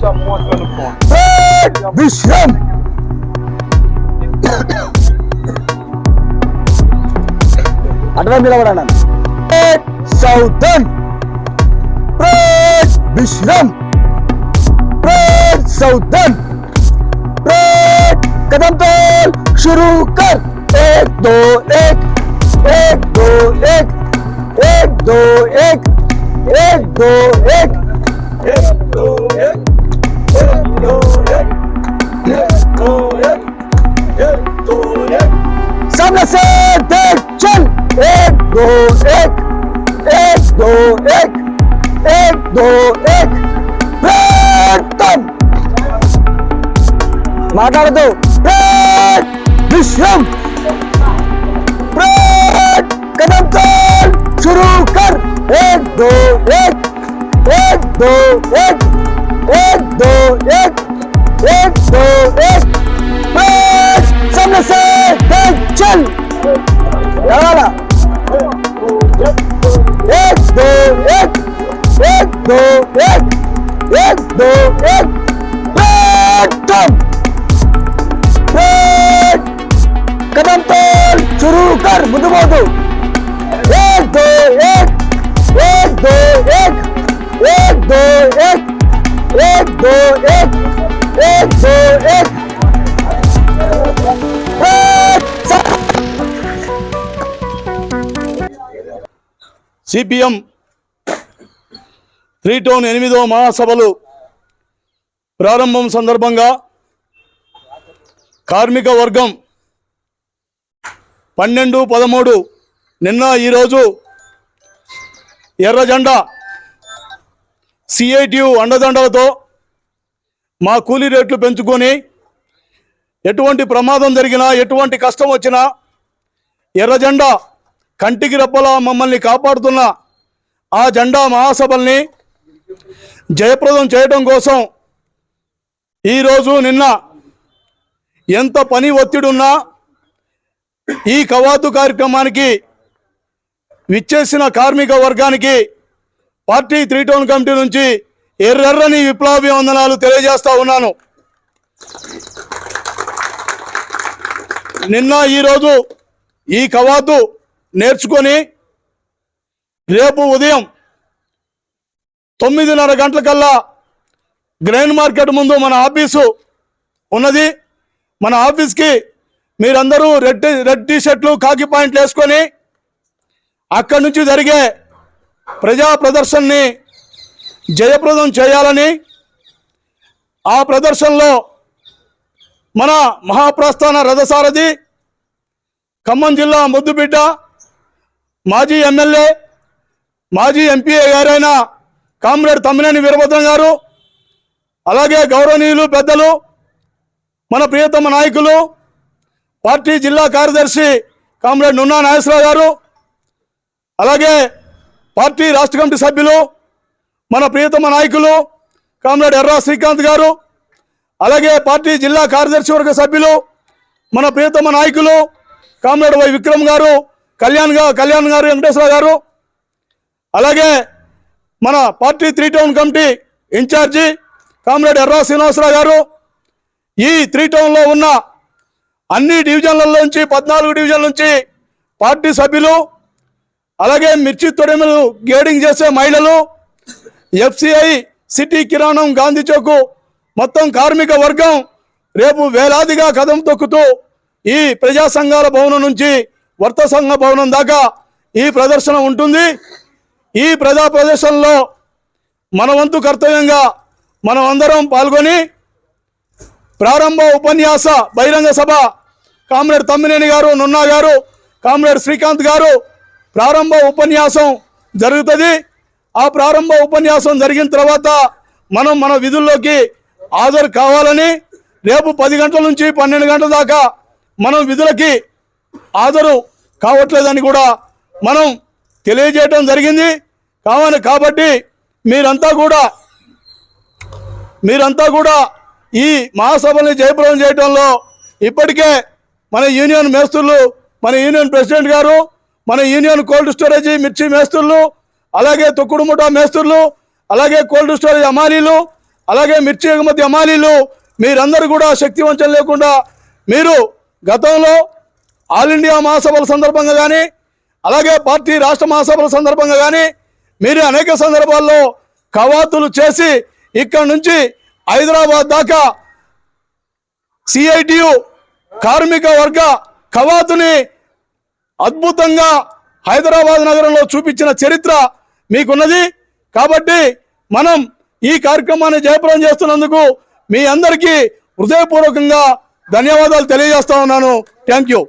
só mostra no ponto. విశ్రం అటువైపు నిలబడండి సౌతన్ ప్రేట్ విశ్రం parade सौदन parade कदम तोल शुरू कर एक दो एक एक दो एक एक दो एक एक दो सामने से देख चल एक दो एक एक दो एक एक दो एक ప్రార్థం మాట్లాడదు ప్రేట్ విశ్వం प्रेट कदम तोल शुरू कर एक दो एक एक दो एक एक दो एक एक दो एक प्रेट सामने से शुरू कर मुझे बोल दो एक दो एक एक दो एक एक दो एक एक दो एक एक दो एक प्रेट सा- సిపిఎం త్రీ టౌన్ ఎనిమిదవ మహాసభలు ప్రారంభం సందర్భంగా కార్మిక వర్గం పన్నెండు పదమూడు నిన్న ఈరోజు ఎర్రజెండా సిఐటియు అండదండలతో మా కూలీ రేట్లు పెంచుకొని ఎటువంటి ప్రమాదం జరిగినా ఎటువంటి కష్టం వచ్చినా ఎర్ర జెండా కంటికి రెప్పలా మమ్మల్ని కాపాడుతున్న ఆ జెండా మహాసభల్ని జయప్రదం చేయడం కోసం ఈరోజు నిన్న ఎంత పని ఒత్తిడి ఉన్నా ఈ కవాతు కార్యక్రమానికి విచ్చేసిన కార్మిక వర్గానికి పార్టీ త్రీ టౌన్ కమిటీ నుంచి ఎర్రెర్రని విప్లవాభివందనాలు తెలియజేస్తా ఉన్నాను. నిన్న ఈరోజు ఈ కవాతు నేర్చుకొని రేపు ఉదయం తొమ్మిదిన్నర గంటలకల్లా గ్రైన్ మార్కెట్ ముందు మన ఆఫీసు ఉన్నది. మన ఆఫీస్కి మీరందరూ రెడ్ రెడ్ టీ షర్ట్లు కాకి పాయింట్లు వేసుకొని అక్కడి నుంచి జరిగే ప్రజా ప్రదర్శనని జయప్రదం చేయాలని ఆ ప్రదర్శనలో మన మహాప్రస్థాన రథసారథి ఖమ్మం జిల్లా ముద్దుబిడ్డ మాజీ ఎమ్మెల్యే మాజీ ఎంపీఏ గారైన కామ్రేడ్ తమ్మినేని వీరభద్రం గారు అలాగే గౌరవనీయులు పెద్దలు మన ప్రియతమ నాయకులు పార్టీ జిల్లా కార్యదర్శి కామ్రేడ్ నున్నా నాగేశ్వరరావు గారు అలాగే పార్టీ రాష్ట్ర కమిటీ సభ్యులు మన ప్రియతమ నాయకులు కామ్రేడ్ ఎర్రా శ్రీకాంత్ గారు అలాగే పార్టీ జిల్లా కార్యదర్శి వర్గ సభ్యులు మన ప్రియతమ నాయకులు కామ్రేడ్ వై విక్రమ్ గారు కళ్యాణ్ గారు కళ్యాణ్ గారు వెంకటేశ్వర గారు అలాగే మన party three town committee incharge comrade Erra Srinivasa Rao garu ఈ త్రీ టౌన్లో ఉన్న అన్ని డివిజన్ల నుంచి పద్నాలుగు డివిజన్ల నుంచి పార్టీ సభ్యులు అలాగే మిర్చి తొడిమలు గేడింగ్ చేసే మహిళలు ఎఫ్సిఐ సిటీ కిరాణం గాంధీ చౌక్ మొత్తం కార్మిక వర్గం రేపు వేలాదిగా కదం తొక్కుతూ ఈ ప్రజా సంఘాల భవనం నుంచి వర్త సంఘ భవనం దాకా ఈ ప్రదర్శన ఉంటుంది. ఈ ప్రజా ప్రదర్శనలో మన వంతు కర్తవ్యంగా మనం అందరం పాల్గొని ప్రారంభ ఉపన్యాస బహిరంగ సభ కామ్రేడ్ తమ్మినేని గారు నున్నా గారు కామ్రేడ్ శ్రీకాంత్ గారు ప్రారంభ ఉపన్యాసం జరుగుతుంది. ఆ ప్రారంభ ఉపన్యాసం జరిగిన తర్వాత మనం మన విధుల్లోకి హాజరు కావాలని రేపు పది గంటల నుంచి పన్నెండు గంటల దాకా మనం విధులకి హాజరు కావట్లేదని కూడా మనం తెలియజేయటం జరిగింది. కావాలి కాబట్టి మీరంతా కూడా మీరంతా కూడా ఈ మహాసభల్ని జయప్రదం చేయడంలో ఇప్పటికే మన యూనియన్ మేస్తులు మన యూనియన్ ప్రెసిడెంట్ గారు మన యూనియన్ కోల్డ్ స్టోరేజ్ మిర్చి మేస్తులు అలాగే తొక్కుడుముఠా మేస్తులు అలాగే కోల్డ్ స్టోరేజ్ అమాలీలు అలాగే మిర్చి ఎగుమతి అమాలీలు మీరందరూ కూడా శక్తివంచం లేకుండా మీరు గతంలో ఆల్ ఇండియా మహాసభల సందర్భంగా కానీ అలాగే పార్టీ రాష్ట్ర మహాసభల సందర్భంగా కానీ మీరు అనేక సందర్భాల్లో కవాతులు చేసి ఇక్కడ నుంచి హైదరాబాద్ దాకా సిఐటియు కార్మిక వర్గ కవాతుని అద్భుతంగా హైదరాబాద్ నగరంలో చూపించిన చరిత్ర మీకున్నది. కాబట్టి మనం ఈ కార్యక్రమాన్ని జయప్రదం చేస్తున్నందుకు మీ అందరికీ హృదయపూర్వకంగా ధన్యవాదాలు తెలియజేస్తా ఉన్నాను. Thank you.